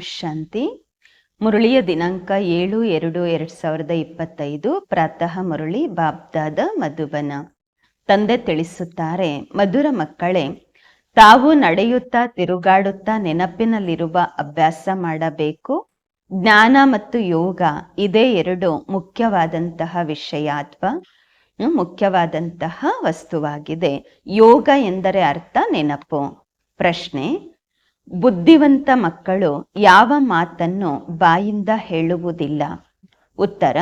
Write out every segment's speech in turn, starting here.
ಶಾಂತಿ. ಮುರಳಿಯ ದಿನಾಂಕ ಏಳು ಎರಡು ಎರಡ್ ಸಾವಿರದ ಇಪ್ಪತ್ತೈದು. ಪ್ರಾತಃ ಮುರಳಿ, ಬಾಬ್ದಾದ, ಮಧುಬನ. ತಂದೆ ತಿಳಿಸುತ್ತಾರೆ, ಮಧುರ ಮಕ್ಕಳೇ, ತಾವು ನಡೆಯುತ್ತಾ ತಿರುಗಾಡುತ್ತಾ ನೆನಪಿನಲ್ಲಿರುವ ಅಭ್ಯಾಸ ಮಾಡಬೇಕು. ಜ್ಞಾನ ಮತ್ತು ಯೋಗ ಇದೇ ಎರಡು ಮುಖ್ಯವಾದಂತಹ ವಿಷಯ ಅಥವಾ ಮುಖ್ಯವಾದಂತಹ ವಸ್ತುವಾಗಿದೆ. ಯೋಗ ಎಂದರೆ ಅರ್ಥ ನೆನಪು. ಪ್ರಶ್ನೆ ಬುದ್ಧಿವಂತ ಮಕ್ಕಳು ಯಾವ ಮಾತನ್ನು ಬಾಯಿಂದ ಹೇಳುವುದಿಲ್ಲ. ಉತ್ತರ,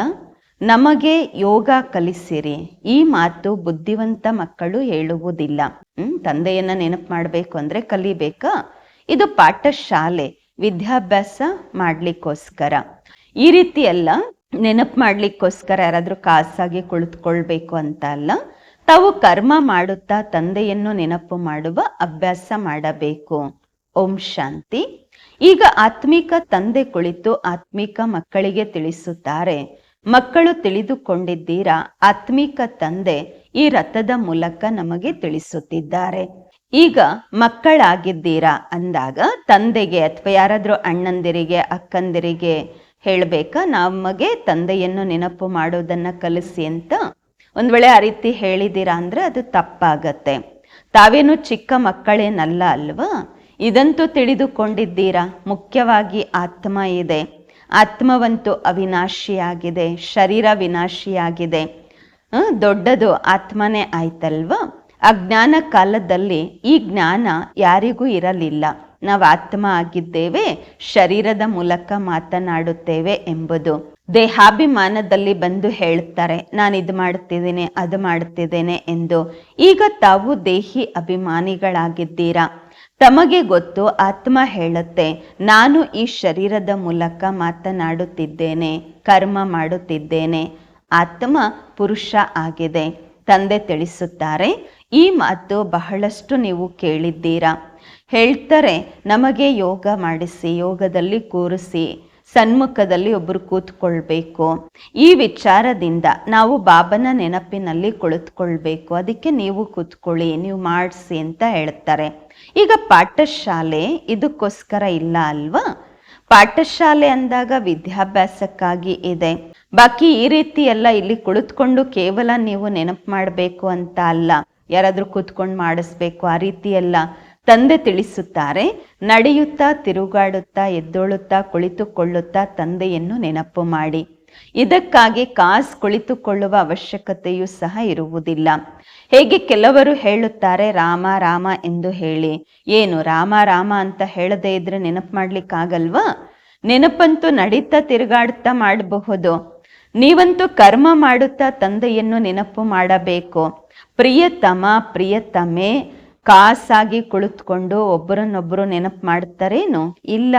ನಮಗೆ ಯೋಗ ಕಲಿಸಿರಿ. ಈ ಮಾತು ಬುದ್ಧಿವಂತ ಮಕ್ಕಳು ಹೇಳುವುದಿಲ್ಲ. ಹ್ಮ್, ತಂದೆಯನ್ನ ನೆನಪು ಮಾಡಬೇಕು ಅಂದ್ರೆ ಕಲಿಬೇಕಾ? ಇದು ಪಾಠಶಾಲೆ, ವಿದ್ಯಾಭ್ಯಾಸ ಮಾಡ್ಲಿಕ್ಕೋಸ್ಕರ. ಈ ರೀತಿ ಎಲ್ಲ ನೆನಪು ಮಾಡ್ಲಿಕ್ಕೋಸ್ಕರ ಯಾರಾದ್ರೂ ಕಾಸಾಗಿ ಕುಳಿತುಕೊಳ್ಬೇಕು ಅಂತ ಅಲ್ಲ, ತಾವು ಕರ್ಮ ಮಾಡುತ್ತಾ ತಂದೆಯನ್ನು ನೆನಪು ಮಾಡುವ ಅಭ್ಯಾಸ ಮಾಡಬೇಕು. ಓಂ ಶಾಂತಿ. ಈಗ ಆತ್ಮಿಕ ತಂದೆ ಕುಳಿತು ಆತ್ಮಿಕ ಮಕ್ಕಳಿಗೆ ತಿಳಿಸುತ್ತಾರೆ. ಮಕ್ಕಳು ತಿಳಿದುಕೊಂಡಿದ್ದೀರಾ? ಆತ್ಮಿಕ ತಂದೆ ಈ ರಥದ ಮೂಲಕ ನಮಗೆ ತಿಳಿಸುತ್ತಿದ್ದಾರೆ. ಈಗ ಮಕ್ಕಳಾಗಿದ್ದೀರಾ? ಅಂದಾಗ ತಂದೆಗೆ ಅಥವಾ ಯಾರಾದ್ರೂ ಅಣ್ಣಂದಿರಿಗೆ, ಅಕ್ಕಂದಿರಿಗೆ ಹೇಳ್ಬೇಕಾ? ನಮಗೆ ತಂದೆಯನ್ನು ನೆನಪು ಮಾಡೋದನ್ನ ಕಲಿಸಿ ಅಂತ ಒಂದ್ ವೇಳೆ ಆ ರೀತಿ ಹೇಳಿದ್ದೀರಾ ಅಂದ್ರೆ ಅದು ತಪ್ಪಾಗತ್ತೆ. ತಾವೇನು ಚಿಕ್ಕ ಮಕ್ಕಳೇನಲ್ಲ ಅಲ್ವಾ? ಇದಂತೂ ತಿಳಿದುಕೊಂಡಿದ್ದೀರಾ? ಮುಖ್ಯವಾಗಿ ಆತ್ಮ ಇದೆ. ಆತ್ಮವಂತೂ ಅವಿನಾಶಿಯಾಗಿದೆ, ಶರೀರ ವಿನಾಶಿಯಾಗಿದೆ. ದೊಡ್ಡದು ಆತ್ಮನೇ ಆಯ್ತಲ್ವಾ? ಅಜ್ಞಾನ ಕಾಲದಲ್ಲಿ ಈ ಜ್ಞಾನ ಯಾರಿಗೂ ಇರಲಿಲ್ಲ. ನಾವು ಆತ್ಮ ಆಗಿದ್ದೇವೆ, ಶರೀರದ ಮೂಲಕ ಮಾತನಾಡುತ್ತೇವೆ ಎಂಬುದು. ದೇಹಾಭಿಮಾನದಲ್ಲಿ ಬಂದು ಹೇಳ್ತಾರೆ, ನಾನು ಇದು ಮಾಡ್ತಿದ್ದೇನೆ, ಅದು ಮಾಡ್ತಿದ್ದೇನೆ ಎಂದು. ಈಗ ತಾವು ದೇಹಿ ಅಭಿಮಾನಿಗಳಾಗಿದ್ದೀರಾ? ತಮಗೆ ಗೊತ್ತು, ಆತ್ಮ ಹೇಳುತ್ತೆ, ನಾನು ಈ ಶರೀರದ ಮೂಲಕ ಮಾತನಾಡುತ್ತಿದ್ದೇನೆ, ಕರ್ಮ ಮಾಡುತ್ತಿದ್ದೇನೆ, ಆತ್ಮ ಪುರುಷ ಆಗಿದೆ. ತಂದೆ ತಿಳಿಸುತ್ತಾರೆ, ಈ ಮಾತು ಬಹಳಷ್ಟು ನೀವು ಕೇಳಿದ್ದೀರಾ? ಹೇಳ್ತಾರೆ, ನಮಗೆ ಯೋಗ ಮಾಡಿಸಿ, ಯೋಗದಲ್ಲಿ ಕೂರಿಸಿ, ಸನ್ಮುಖದಲ್ಲಿ ಒಬ್ಬರು ಕೂತ್ಕೊಳ್ಬೇಕು. ಈ ವಿಚಾರದಿಂದ ನಾವು ಬಾಬನ ನೆನಪಿನಲ್ಲಿ ಕುಳಿತುಕೊಳ್ಬೇಕು. ಅದಕ್ಕೆ ನೀವು ಕೂತ್ಕೊಳ್ಳಿ, ನೀವು ಮಾಡಿಸಿ ಅಂತ ಹೇಳ್ತಾರೆ. ಈಗ ಪಾಠಶಾಲೆ ಇದಕ್ಕೋಸ್ಕರ ಇಲ್ಲ ಅಲ್ವಾ? ಪಾಠಶಾಲೆ ಅಂದಾಗ ವಿದ್ಯಾಭ್ಯಾಸಕ್ಕಾಗಿ ಇದೆ. ಬಾಕಿ ಈ ರೀತಿ ಎಲ್ಲ ಇಲ್ಲಿ ಕುಳಿತುಕೊಂಡು ಕೇವಲ ನೀವು ನೆನಪು ಮಾಡಬೇಕು ಅಂತ ಅಲ್ಲ. ಯಾರಾದರೂ ಕೂತ್ಕೊಂಡು ಮಾಡಿಸ್ಬೇಕು, ಆ ರೀತಿ ಎಲ್ಲ ತಂದೆ ತಿಳಿಸುತ್ತಾರೆ. ನಡೆಯುತ್ತಾ, ತಿರುಗಾಡುತ್ತಾ, ಎದ್ದೋಳುತ್ತಾ, ಕುಳಿತುಕೊಳ್ಳುತ್ತಾ ತಂದೆಯನ್ನು ನೆನಪು ಮಾಡಿ. ಇದಕ್ಕಾಗಿ ಕಾಸ್ ಕುಳಿತುಕೊಳ್ಳುವ ಅವಶ್ಯಕತೆಯೂ ಸಹ ಇರುವುದಿಲ್ಲ. ಹೇಗೆ ಕೆಲವರು ಹೇಳುತ್ತಾರೆ, ರಾಮ ರಾಮ ಎಂದು ಹೇಳಿ. ಏನು, ರಾಮ ರಾಮ ಅಂತ ಹೇಳದೇ ಇದ್ರೆ ನೆನಪು ಮಾಡ್ಲಿಕ್ಕಾಗಲ್ವಾ ನೆನಪಂತೂ ನಡೀತಾ ತಿರುಗಾಡ್ತಾ ಮಾಡಬಹುದು. ನೀವಂತೂ ಕರ್ಮ ಮಾಡುತ್ತಾ ತಂದೆಯನ್ನು ನೆನಪು ಮಾಡಬೇಕು. ಪ್ರಿಯತಮ, ಪ್ರಿಯತಮೆ, ಕಾಸಾಗಿ ಕುಳಿತುಕೊಂಡು ಒಬ್ಬರನ್ನೊಬ್ಬರು ನೆನಪು ಮಾಡ್ತಾರೇನು? ಇಲ್ಲ.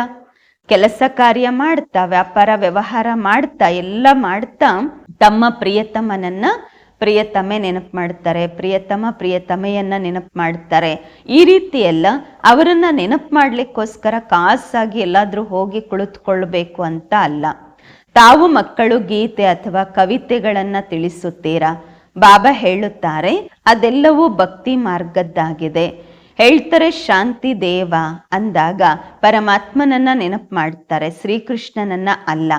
ಕೆಲಸ ಕಾರ್ಯ ಮಾಡ್ತಾ, ವ್ಯಾಪಾರ ವ್ಯವಹಾರ ಮಾಡ್ತಾ, ಎಲ್ಲ ಮಾಡ್ತಾ ತಮ್ಮ ಪ್ರಿಯತಮನನ್ನ ಪ್ರಿಯತಮೆ ನೆನಪು ಮಾಡ್ತಾರೆ, ಪ್ರಿಯತಮ ಪ್ರಿಯತಮೆಯನ್ನ ನೆನಪು ಮಾಡ್ತಾರೆ. ಈ ರೀತಿ ಎಲ್ಲ ಅವರನ್ನ ನೆನಪು ಮಾಡ್ಲಿಕ್ಕೋಸ್ಕರ ಕಾಸಾಗಿ ಎಲ್ಲಾದ್ರೂ ಹೋಗಿ ಕುಳಿತುಕೊಳ್ಬೇಕು ಅಂತ ಅಲ್ಲ. ತಾವು ಮಕ್ಕಳು, ಗೀತೆ ಅಥವಾ ಕವಿತೆಗಳನ್ನ ತಿಳಿಸುತ್ತೀರಾ? ಬಾಬಾ ಹೇಳುತ್ತಾರೆ, ಅದೆಲ್ಲವೂ ಭಕ್ತಿ ಮಾರ್ಗದ್ದಾಗಿದೆ. ಹೇಳ್ತಾರೆ ಶಾಂತಿ ದೇವ ಅಂದಾಗ ಪರಮಾತ್ಮನನ್ನ ನೆನಪು ಮಾಡ್ತಾರೆ, ಶ್ರೀಕೃಷ್ಣನನ್ನ ಅಲ್ಲ.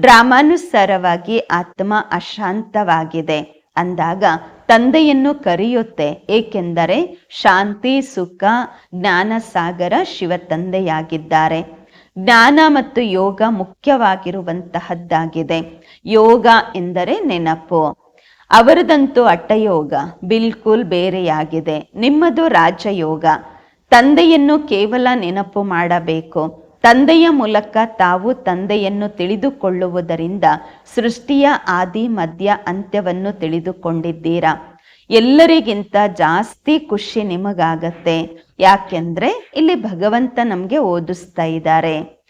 ಡ್ರಾಮಾನುಸಾರವಾಗಿ ಆತ್ಮ ಅಶಾಂತವಾಗಿದೆ ಅಂದಾಗ ತಂದೆಯನ್ನು ಕರೆಯುತ್ತೆ, ಏಕೆಂದರೆ ಶಾಂತಿ, ಸುಖ, ಜ್ಞಾನ, ಸಾಗರ ಶಿವ ತಂದೆಯಾಗಿದ್ದಾರೆ. ಜ್ಞಾನ ಮತ್ತು ಯೋಗ ಮುಖ್ಯವಾಗಿರುವಂತಹದ್ದಾಗಿದೆ. ಯೋಗ ಎಂದರೆ ನೆನಪು. ಅವರದಂತೂ ಅಟ್ಟಯೋಗ, ಬಿಲ್ಕುಲ್ ಬೇರೆಯಾಗಿದೆ. ನಿಮ್ಮದು ರಾಜಯೋಗ. ತಂದೆಯನ್ನು ಕೇವಲ ನೆನಪು ಮಾಡಬೇಕು. ತಂದೆಯ ಮೂಲಕ ತಾವು ತಂದೆಯನ್ನು ತಿಳಿದುಕೊಳ್ಳುವುದರಿಂದ ಸೃಷ್ಟಿಯ ಆದಿ, ಮಧ್ಯ ಅಂತ್ಯವನ್ನು ತಿಳಿದುಕೊಂಡಿದ್ದೀರಾ? ಎಲ್ಲರಿಗಿಂತ ಜಾಸ್ತಿ ಖುಷಿ ನಿಮಗಾಗತ್ತೆ. ಯಾಕೆಂದ್ರೆ ಇಲ್ಲಿ ಭಗವಂತ ನಮ್ಗೆ ಓದಿಸ್ತಾ ಇದ್ದಾರೆ.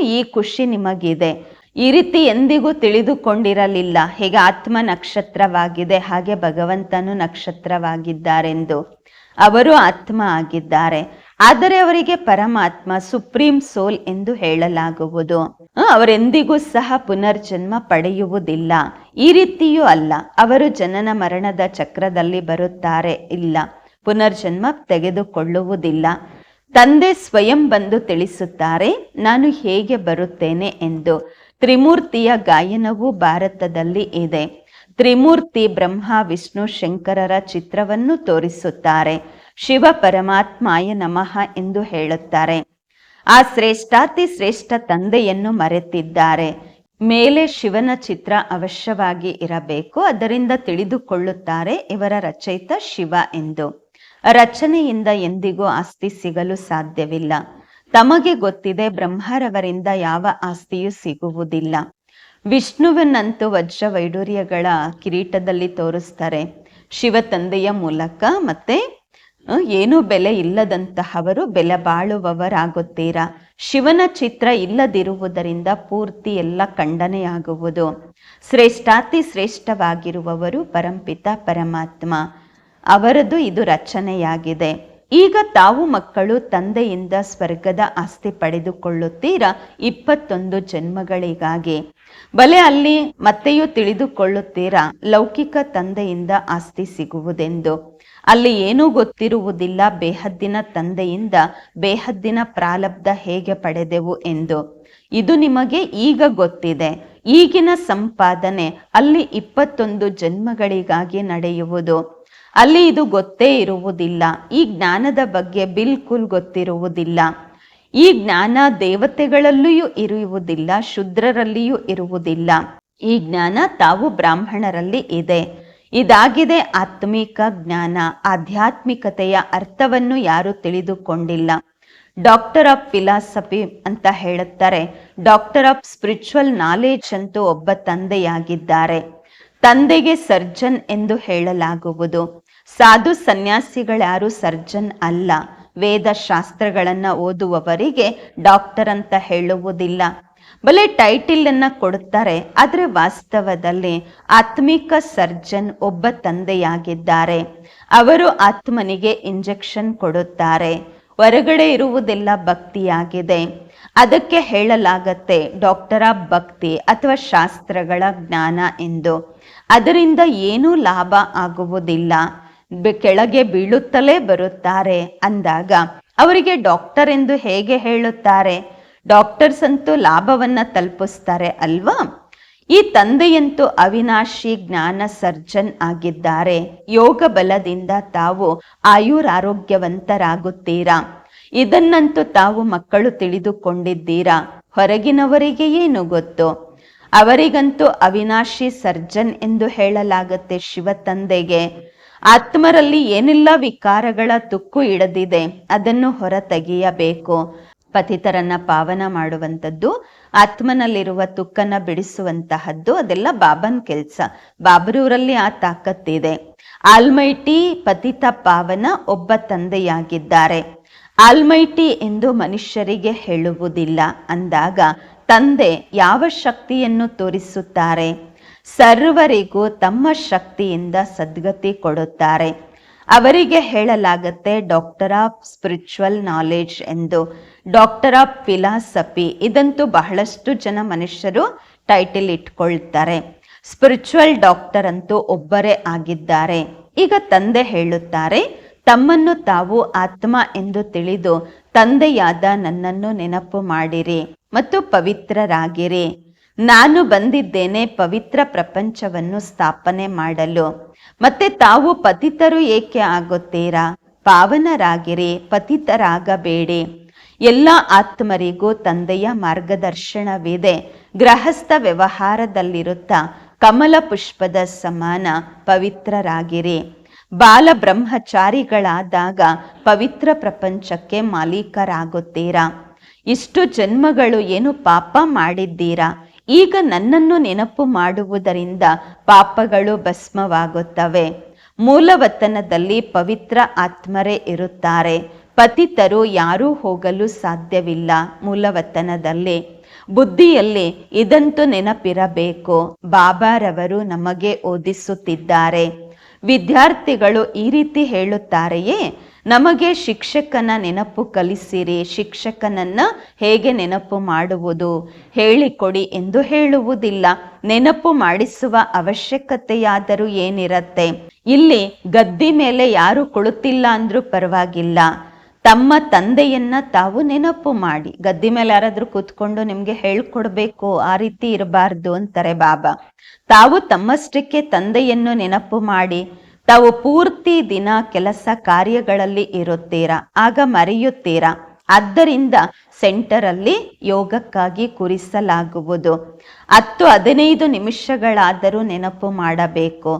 ಈ ಖುಷಿ ನಿಮಗಿದೆ. ಈ ರೀತಿ ಎಂದಿಗೂ ತಿಳಿದುಕೊಂಡಿರಲಿಲ್ಲ. ಹೇಗೆ ಆತ್ಮ ನಕ್ಷತ್ರವಾಗಿದೆ, ಹಾಗೆ ಭಗವಂತನು ನಕ್ಷತ್ರವಾಗಿದ್ದಾರೆಂದು. ಅವರು ಆತ್ಮ ಆಗಿದ್ದಾರೆ. ಆದರೆ ಅವರಿಗೆ ಪರಮಾತ್ಮ, ಸುಪ್ರೀಂ ಸೋಲ್ ಎಂದು ಹೇಳಲಾಗುವುದು. ಅವರೆಂದಿಗೂ ಸಹ ಪುನರ್ಜನ್ಮ ಪಡೆಯುವುದಿಲ್ಲ. ಈ ರೀತಿಯೂ ಅಲ್ಲ. ಅವರು ಜನನ ಮರಣದ ಚಕ್ರದಲ್ಲಿ ಬರುತ್ತಾರೆ. ಇಲ್ಲ. ಪುನರ್ಜನ್ಮ ತೆಗೆದುಕೊಳ್ಳುವುದಿಲ್ಲ. ತಂದೆ ಸ್ವಯಂ ಬಂದು ತಿಳಿಸುತ್ತಾರೆ, ನಾನು ಹೇಗೆ ಬರುತ್ತೇನೆ ಎಂದು. ತ್ರಿಮೂರ್ತಿಯ ಗಾಯನವು ಭಾರತದಲ್ಲಿ ಇದೆ. ತ್ರಿಮೂರ್ತಿ ಬ್ರಹ್ಮ, ವಿಷ್ಣು, ಶಂಕರರ ಚಿತ್ರವನ್ನು ತೋರಿಸುತ್ತಾರೆ. ಶಿವ ಪರಮಾತ್ಮಾಯ ನಮಃ ಎಂದು ಹೇಳುತ್ತಾರೆ. ಆ ಶ್ರೇಷ್ಠಾತಿ ಶ್ರೇಷ್ಠ ತಂದೆಯನ್ನು ಮರೆತಿದ್ದಾರೆ. ಮೇಲೆ ಶಿವನ ಚಿತ್ರ ಅವಶ್ಯವಾಗಿ ಇರಬೇಕು. ಅದರಿಂದ ತಿಳಿದುಕೊಳ್ಳುತ್ತಾರೆ, ಇವರ ರಚಯಿತ ಶಿವ ಎಂದು. ರಚನೆಯಿಂದ ಎಂದಿಗೂ ಆಸ್ತಿ ಸಿಗಲು ಸಾಧ್ಯವಿಲ್ಲ. ತಮಗೆ ಗೊತ್ತಿದೆ ಬ್ರಹ್ಮರವರಿಂದ ಯಾವ ಆಸ್ತಿಯೂ ಸಿಗುವುದಿಲ್ಲ. ವಿಷ್ಣುವನ್ನಂತೂ ವಜ್ರ ವೈಡೂರ್ಯಗಳ ಕಿರೀಟದಲ್ಲಿ ತೋರಿಸ್ತಾರೆ. ಶಿವ ತಂದೆಯ ಮೂಲಕ ಮತ್ತೆ ಏನೂ ಬೆಲೆ ಇಲ್ಲದಂತಹವರು ಬೆಲೆ ಬಾಳುವವರಾಗುತ್ತೀರಾ? ಶಿವನ ಚಿತ್ರ ಇಲ್ಲದಿರುವುದರಿಂದ ಪೂರ್ತಿ ಎಲ್ಲ ಖಂಡನೆಯಾಗುವುದು. ಶ್ರೇಷ್ಠಾತಿ ಶ್ರೇಷ್ಠವಾಗಿರುವವರು ಪರಂಪಿತ ಪರಮಾತ್ಮ. ಅವರದು ಇದು ರಚನೆಯಾಗಿದೆ. ಈಗ ತಾವು ಮಕ್ಕಳು ತಂದೆಯಿಂದ ಸ್ವರ್ಗದ ಆಸ್ತಿ ಪಡೆದುಕೊಳ್ಳುತ್ತೀರಾ? ಇಪ್ಪತ್ತೊಂದು ಜನ್ಮಗಳಿಗಾಗಿ. ಬಲೆ ಅಲ್ಲಿ ಮತ್ತೆಯೂ ತಿಳಿದುಕೊಳ್ಳುತ್ತೀರಾ? ಲೌಕಿಕ ತಂದೆಯಿಂದ ಆಸ್ತಿ ಸಿಗುವುದೆಂದು. ಅಲ್ಲಿ ಏನೂ ಗೊತ್ತಿರುವುದಿಲ್ಲ ಬೇಹದ್ದಿನ ತಂದೆಯಿಂದ ಬೇಹದ್ದಿನ ಪ್ರಾಲಬ್ಧ ಹೇಗೆ ಪಡೆದೆವು ಎಂದು. ಇದು ನಿಮಗೆ ಈಗ ಗೊತ್ತಿದೆ. ಈಗಿನ ಸಂಪಾದನೆ ಅಲ್ಲಿ ಇಪ್ಪತ್ತೊಂದು ಜನ್ಮಗಳಿಗಾಗಿ ನಡೆಯುವುದು. ಅಲ್ಲಿ ಇದು ಗೊತ್ತೇ ಇರುವುದಿಲ್ಲ. ಈ ಜ್ಞಾನದ ಬಗ್ಗೆ ಬಿಲ್ಕುಲ್ ಗೊತ್ತಿರುವುದಿಲ್ಲ. ಈ ಜ್ಞಾನ ದೇವತೆಗಳಲ್ಲಿಯೂ ಇರುವುದಿಲ್ಲ, ಶುದ್ರರಲ್ಲಿಯೂ ಇರುವುದಿಲ್ಲ. ಈ ಜ್ಞಾನ ತಾವು ಬ್ರಾಹ್ಮಣರಲ್ಲಿ ಇದೆ. ಇದಾಗಿದೆ ಆತ್ಮಿಕ ಜ್ಞಾನ. ಆಧ್ಯಾತ್ಮಿಕತೆಯ ಅರ್ಥವನ್ನು ಯಾರು ತಿಳಿದುಕೊಂಡಿಲ್ಲ. ಡಾಕ್ಟರ್ ಆಫ್ ಫಿಲಾಸಫಿ ಅಂತ ಹೇಳುತ್ತಾರೆ. ಡಾಕ್ಟರ್ ಆಫ್ ಸ್ಪಿರಿಚುವಲ್ ನಾಲೆಜ್ ಅಂತೂ ಒಬ್ಬ ತಂದೆಯಾಗಿದ್ದಾರೆ. ತಂದೆಗೆ ಸರ್ಜನ್ ಎಂದು ಹೇಳಲಾಗುವುದು. ಸಾಧು ಸನ್ಯಾಸಿಗಳ್ಯಾರು ಸರ್ಜನ್ ಅಲ್ಲ. ವೇದ ಶಾಸ್ತ್ರಗಳನ್ನು ಓದುವವರಿಗೆ ಡಾಕ್ಟರ್ ಅಂತ ಹೇಳುವುದಿಲ್ಲ. ಬಲೆ ಟೈಟಿಲ್ ಅನ್ನ ಕೊಡುತ್ತಾರೆ ಆದರೆ ವಾಸ್ತವದಲ್ಲಿ ಆತ್ಮಿಕ ಸರ್ಜನ್ ಒಬ್ಬ ತಂದೆಯಾಗಿದ್ದಾರೆ. ಅವರು ಆತ್ಮನಿಗೆ ಇಂಜೆಕ್ಷನ್ ಕೊಡುತ್ತಾರೆ. ಹೊರಗಡೆ ಇರುವುದೆಲ್ಲ ಭಕ್ತಿಯಾಗಿದೆ. ಅದಕ್ಕೆ ಹೇಳಲಾಗತ್ತೆ, ಡಾಕ್ಟರ ಭಕ್ತಿ ಅಥವಾ ಶಾಸ್ತ್ರಗಳ ಜ್ಞಾನ ಎಂದು. ಅದರಿಂದ ಏನೂ ಲಾಭ ಆಗುವುದಿಲ್ಲ. ಕೆಳಗೆ ಬೀಳುತ್ತಲೇ ಬರುತ್ತಾರೆ ಅಂದಾಗ ಅವರಿಗೆ ಡಾಕ್ಟರ್ ಎಂದು ಹೇಗೆ ಹೇಳುತ್ತಾರೆ? ಡಾಕ್ಟರ್ಸ್ ಅಂತೂ ಲಾಭವನ್ನ ತಲುಪಿಸ್ತಾರೆ ಅಲ್ವಾ? ಈ ತಂದೆಯಂತೂ ಅವಿನಾಶಿ ಜ್ಞಾನ ಸರ್ಜನ್ ಆಗಿದ್ದಾರೆ. ಯೋಗ ಬಲದಿಂದ ತಾವು ಆಯುರಾರೋಗ್ಯವಂತರಾಗುತ್ತೀರಾ? ಇದನ್ನಂತೂ ತಾವು ಮಕ್ಕಳು ತಿಳಿದುಕೊಂಡಿದ್ದೀರಾ? ಹೊರಗಿನವರಿಗೆ ಏನು ಗೊತ್ತು ಅವರಿಗಂತೂ ಅವಿನಾಶಿ ಸರ್ಜನ್ ಎಂದು ಹೇಳಲಾಗುತ್ತೆ ಶಿವ ತಂದೆಗೆ ಆತ್ಮರಲ್ಲಿ ಏನೆಲ್ಲ ವಿಕಾರಗಳ ತುಕ್ಕು ಇಡದಿದೆ ಅದನ್ನು ಹೊರತೆಗೆಯಬೇಕು. ಪತಿತರನ್ನ ಪಾವನ ಮಾಡುವಂಥದ್ದು, ಆತ್ಮನಲ್ಲಿರುವ ತುಕ್ಕನ್ನ ಬಿಡಿಸುವಂತಹದ್ದು, ಅದೆಲ್ಲ ಬಾಬನ್ ಕೆಲ್ಸ. ಬಾಬರೂರಲ್ಲಿ ಆ ತಾಕತ್ತಿದೆ. ಆಲ್ಮೈಟಿ ಪತಿತ ಪಾವನ ಒಬ್ಬ ತಂದೆಯಾಗಿದ್ದಾರೆ. ಆಲ್ಮೈಟಿ ಎಂದು ಮನುಷ್ಯರಿಗೆ ಹೇಳುವುದಿಲ್ಲ. ಅಂದಾಗ ತಂದೆ ಯಾವ ಶಕ್ತಿಯನ್ನು ತೋರಿಸುತ್ತಾರೆ? ಸರ್ವರಿಗೂ ತಮ್ಮ ಶಕ್ತಿಯಿಂದ ಸದ್ಗತಿ ಕೊಡುತ್ತಾರೆ. ಅವರಿಗೆ ಹೇಳಲಾಗುತ್ತೆ ಡಾಕ್ಟರ್ ಆಫ್ ಸ್ಪಿರಿಚುವಲ್ ನಾಲೆಡ್ಜ್ ಎಂದು. ಡಾಕ್ಟರ್ ಆಫ್ ಫಿಲಾಸಫಿ ಇದಂತೂ ಬಹಳಷ್ಟು ಜನ ಮನುಷ್ಯರು ಟೈಟಲ್ ಇಟ್ಕೊಳ್ತಾರೆ. ಸ್ಪಿರಿಚುವಲ್ ಡಾಕ್ಟರ್ ಅಂತೂ ಒಬ್ಬರೇ ಆಗಿದ್ದಾರೆ. ಈಗ ತಂದೆ ಹೇಳುತ್ತಾರೆ, ತಮ್ಮನ್ನು ತಾವು ಆತ್ಮ ಎಂದು ತಿಳಿದು ತಂದೆಯಾದ ನನ್ನನ್ನು ನೆನಪು ಮಾಡಿರಿ ಮತ್ತು ಪವಿತ್ರರಾಗಿರಿ. ನಾನು ಬಂದಿದ್ದೇನೆ ಪವಿತ್ರ ಪ್ರಪಂಚವನ್ನು ಸ್ಥಾಪನೆ ಮಾಡಲು. ಮತ್ತೆ ತಾವು ಪತಿತರು ಏಕೆ ಆಗುತ್ತೀರಾ? ಪಾವನರಾಗಿರಿ, ಪತಿತರಾಗಬೇಡಿ. ಎಲ್ಲ ಆತ್ಮರಿಗೂ ತಂದೆಯ ಮಾರ್ಗದರ್ಶನವಿದೆ. ಗೃಹಸ್ಥ ವ್ಯವಹಾರದಲ್ಲಿರುತ್ತಾ ಕಮಲ ಪುಷ್ಪದ ಸಮಾನ ಪವಿತ್ರರಾಗಿರಿ. ಬಾಲ ಬ್ರಹ್ಮಚಾರಿಗಳಾದಾಗ ಪವಿತ್ರ ಪ್ರಪಂಚಕ್ಕೆ ಮಾಲೀಕರಾಗುತ್ತೀರಾ? ಇಷ್ಟು ಜನ್ಮಗಳು ಏನು ಪಾಪ ಮಾಡಿದ್ದೀರಾ? ಈಗ ನನ್ನನ್ನು ನೆನಪು ಮಾಡುವುದರಿಂದ ಪಾಪಗಳು ಭಸ್ಮವಾಗುತ್ತವೆ. ಮೂಲವತನದಲ್ಲಿ ಪವಿತ್ರ ಆತ್ಮರೇ ಇರುತ್ತಾರೆ. ಪತಿತರು ಯಾರೂ ಹೋಗಲು ಸಾಧ್ಯವಿಲ್ಲ ಮೂಲವತನದಲ್ಲಿ ಬುದ್ಧಿಯಲ್ಲಿ ಇದಂತೂ ನೆನಪಿರಬೇಕು. ಬಾಬಾರವರು ನಮಗೆ ಓದಿಸುತ್ತಿದ್ದಾರೆ. ವಿದ್ಯಾರ್ಥಿಗಳು ಈ ರೀತಿ ಹೇಳುತ್ತಾರೆಯೇ? ನಮಗೆ ಶಿಕ್ಷಕನ ನೆನಪು ಕಲಿಸಿರಿ, ಶಿಕ್ಷಕನನ್ನ ಹೇಗೆ ನೆನಪು ಮಾಡುವುದು ಹೇಳಿಕೊಡಿ ಎಂದು ಹೇಳುವುದಿಲ್ಲ. ನೆನಪು ಮಾಡಿಸುವ ಅವಶ್ಯಕತೆಯಾದರೂ ಏನಿರತ್ತೆ? ಇಲ್ಲಿ ಗದ್ದಿ ಮೇಲೆ ಯಾರು ಕುಳಿತಿಲ್ಲ ಅಂದ್ರೂ ಪರವಾಗಿಲ್ಲ. ತಮ್ಮ ತಂದೆಯನ್ನ ತಾವು ನೆನಪು ಮಾಡಿ. ಗದ್ದಿ ಮೇಲೆ ಯಾರಾದ್ರೂ ಕೂತ್ಕೊಂಡು ನಿಮ್ಗೆ ಹೇಳ್ಕೊಡ್ಬೇಕು, ಆ ರೀತಿ ಇರಬಾರ್ದು ಅಂತಾರೆ ಬಾಬಾ. ತಾವು ತಮ್ಮಷ್ಟಕ್ಕೆ ತಂದೆಯನ್ನು ನೆನಪು ಮಾಡಿ. ತಾವು ಪೂರ್ತಿ ದಿನ ಕೆಲಸ ಕಾರ್ಯಗಳಲ್ಲಿ ಇರುತ್ತೀರಾ? ಆಗ ಮರೆಯುತ್ತೀರಾ? ಆದ್ದರಿಂದ ಸೆಂಟರ್ ಅಲ್ಲಿ ಯೋಗಕ್ಕಾಗಿ ಕುರಿಸಲಾಗುವುದು. ಹತ್ತು ಹದಿನೈದು ನಿಮಿಷಗಳಾದರೂ ನೆನಪು ಮಾಡಬೇಕು.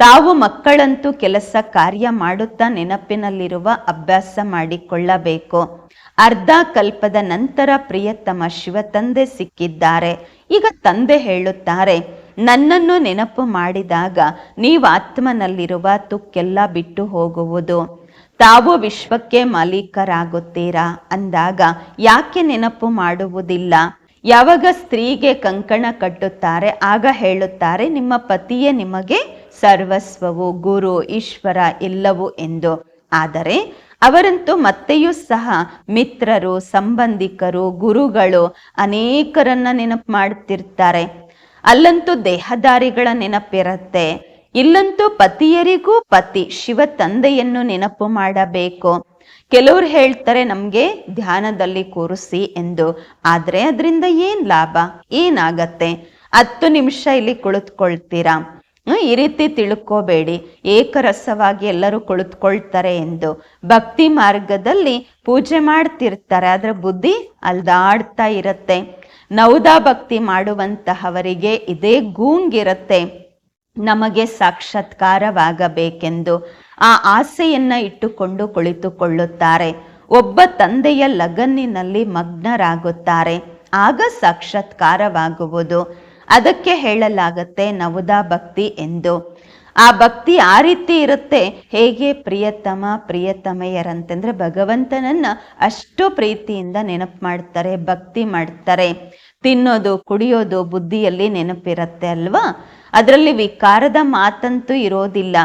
ತಾವು ಮಕ್ಕಳಂತೂ ಕೆಲಸ ಕಾರ್ಯ ಮಾಡುತ್ತಾ ನೆನಪಿನಲ್ಲಿರುವ ಅಭ್ಯಾಸ ಮಾಡಿಕೊಳ್ಳಬೇಕು. ಅರ್ಧ ಕಲ್ಪದ ನಂತರ ಪ್ರಿಯತಮ ಶಿವ ತಂದೆ ಸಿಕ್ಕಿದ್ದಾರೆ. ಈಗ ತಂದೆ ಹೇಳುತ್ತಾರೆ ನನ್ನನ್ನು ನೆನಪು ಮಾಡಿದಾಗ ನೀವು ಆತ್ಮನಲ್ಲಿರುವ ತುಕ್ಕೆಲ್ಲ ಬಿಟ್ಟು ಹೋಗುವುದು. ತಾವು ವಿಶ್ವಕ್ಕೆ ಮಾಲೀಕರಾಗುತ್ತೀರಾ? ಅಂದಾಗ ಯಾಕೆ ನೆನಪು ಮಾಡುವುದಿಲ್ಲ? ಯಾವಾಗ ಸ್ತ್ರೀಗೆ ಕಂಕಣ ಕಟ್ಟುತ್ತಾರೆ, ಆಗ ಹೇಳುತ್ತಾರೆ, ನಿಮ್ಮ ಪತಿಯೇ ನಿಮಗೆ ಸರ್ವಸ್ವವು, ಗುರು, ಈಶ್ವರ ಎಲ್ಲವೂ ಎಂದು. ಆದರೆ ಅವರಂತೂ ಮತ್ತೆಯೂ ಸಹ ಮಿತ್ರರು, ಸಂಬಂಧಿಕರು, ಗುರುಗಳು ಅನೇಕರನ್ನ ನೆನಪು ಮಾಡುತ್ತಿರ್ತಾರೆ. ಅಲ್ಲಂತೂ ದೇಹದಾರಿಗಳ ನೆನಪಿರುತ್ತೆ. ಇಲ್ಲಂತೂ ಪತಿಯರಿಗೂ ಪತಿ ಶಿವ ತಂದೆಯನ್ನು ನೆನಪು ಮಾಡಬೇಕು. ಕೆಲವರು ಹೇಳ್ತಾರೆ ನಮ್ಗೆ ಧ್ಯಾನದಲ್ಲಿ ಕೂರಿಸಿ ಎಂದು. ಆದ್ರೆ ಅದರಿಂದ ಏನ್ ಲಾಭ? ಏನಾಗತ್ತೆ? ಹತ್ತು ನಿಮಿಷ ಇಲ್ಲಿ ಕುಳಿತುಕೊಳ್ತೀರಾ? ಈ ರೀತಿ ತಿಳ್ಕೋಬೇಡಿ. ಏಕರಸವಾಗಿ ಎಲ್ಲರೂ ಕುಳಿತುಕೊಳ್ತಾರೆ ಎಂದು. ಭಕ್ತಿ ಮಾರ್ಗದಲ್ಲಿ ಪೂಜೆ ಮಾಡ್ತಿರ್ತಾರೆ, ಆದ್ರೆ ಬುದ್ಧಿ ಅಲ್ದಾಡ್ತಾ ಇರತ್ತೆ. ನೌದಾ ಭಕ್ತಿ ಮಾಡುವಂತಹವರಿಗೆ ಇದೇ ಗೂಂಗಿರುತ್ತೆ. ನಮಗೆ ಸಾಕ್ಷಾತ್ಕಾರವಾಗಬೇಕೆಂದು ಆ ಆಸೆಯನ್ನ ಇಟ್ಟುಕೊಂಡು ಕುಳಿತುಕೊಳ್ಳುತ್ತಾರೆ. ಒಬ್ಬ ತಂದೆಯ ಲಗನ್ನಿನಲ್ಲಿ ಮಗ್ನರಾಗುತ್ತಾರೆ. ಆಗ ಸಾಕ್ಷಾತ್ಕಾರವಾಗುವುದು. ಅದಕ್ಕೆ ಹೇಳಲಾಗತ್ತೆ ನವದಾ ಭಕ್ತಿ ಎಂದು. ಆ ಭಕ್ತಿ ಆ ರೀತಿ ಇರುತ್ತೆ. ಹೇಗೆ ಪ್ರಿಯತಮ, ಪ್ರಿಯತಮೆಯರಂತಂದ್ರೆ ಭಗವಂತನನ್ನ ಅಷ್ಟು ಪ್ರೀತಿಯಿಂದ ನೆನಪು ಮಾಡ್ತಾರೆ, ಭಕ್ತಿ ಮಾಡ್ತಾರೆ. ತಿನ್ನೋದು, ಕುಡಿಯೋದು ಬುದ್ಧಿಯಲ್ಲಿ ನೆನಪಿರುತ್ತೆ ಅಲ್ವಾ? ಅದರಲ್ಲಿ ವಿಕಾರದ ಮಾತಂತೂ ಇರೋದಿಲ್ಲ.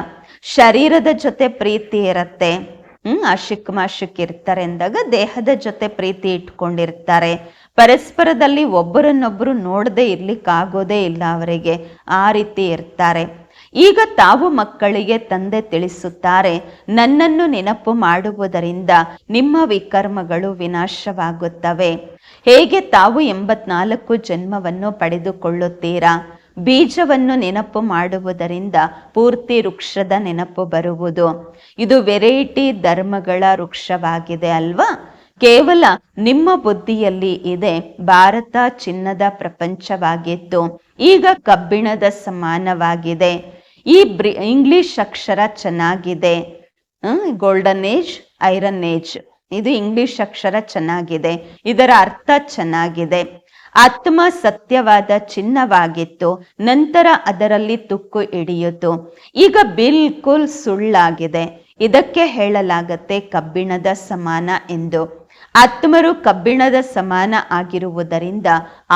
ಶರೀರದ ಜೊತೆ ಪ್ರೀತಿ ಇರತ್ತೆ. ಹ್ಮ್ ಆಶಿಕ್ ಮಾಶಿಕ್ ಇರ್ತಾರೆ ಅಂದಾಗ ದೇಹದ ಜೊತೆ ಪ್ರೀತಿ ಇಟ್ಕೊಂಡಿರ್ತಾರೆ. ಪರಸ್ಪರದಲ್ಲಿ ಒಬ್ಬರನ್ನೊಬ್ಬರು ನೋಡದೆ ಇರ್ಲಿಕ್ಕಾಗೋದೇ ಇಲ್ಲ ಅವರಿಗೆ. ಆ ರೀತಿ ಇರ್ತಾರೆ. ಈಗ ತಾವು ಮಕ್ಕಳಿಗೆ ತಂದೆ ತಿಳಿಸುತ್ತಾರೆ. ನನ್ನನ್ನು ನೆನಪು ಮಾಡುವುದರಿಂದ ನಿಮ್ಮ ವಿಕರ್ಮಗಳು ವಿನಾಶವಾಗುತ್ತವೆ. ಹೇಗೆ ತಾವು ಎಂಬತ್ನಾಲ್ಕು ಜನ್ಮವನ್ನು ಪಡೆದುಕೊಳ್ಳುತ್ತೀರಾ? ಬೀಜವನ್ನು ನೆನಪು ಮಾಡುವುದರಿಂದ ಪೂರ್ತಿ ವೃಕ್ಷದ ನೆನಪು ಬರುವುದು. ಇದು ವೆರೈಟಿ ಧರ್ಮಗಳ ವೃಕ್ಷವಾಗಿದೆ ಅಲ್ವಾ? ಕೇವಲ ನಿಮ್ಮ ಬುದ್ಧಿಯಲ್ಲಿ ಇದೆ. ಭಾರತ ಚಿನ್ನದ ಪ್ರಪಂಚವಾಗಿತ್ತು. ಈಗ ಕಬ್ಬಿಣದ ಸಮಾನವಾಗಿದೆ. ಈ ಬ್ರಿ ಇಂಗ್ಲಿಷ್ ಅಕ್ಷರ ಚೆನ್ನಾಗಿದೆ. ಗೋಲ್ಡನ್ ಏಜ್ ಐರನ್ ಏಜ್ ಇದು ಇಂಗ್ಲಿಷ್ ಅಕ್ಷರ ಚೆನ್ನಾಗಿದೆ. ಇದರ ಅರ್ಥ ಚೆನ್ನಾಗಿದೆ. ಆತ್ಮ ಸತ್ಯವಾದ ಚಿನ್ನವಾಗಿತ್ತು. ನಂತರ ಅದರಲ್ಲಿ ತುಕ್ಕು ಹಿಡಿಯಿತು. ಈಗ ಬಿಲ್ಕುಲ್ ಸುಳ್ಳಾಗಿದೆ. ಇದಕ್ಕೆ ಹೇಳಲಾಗತ್ತೆ ಕಬ್ಬಿಣದ ಸಮಾನ ಎಂದು. ಆತ್ಮರು ಕಬ್ಬಿಣದ ಸಮಾನ ಆಗಿರುವುದರಿಂದ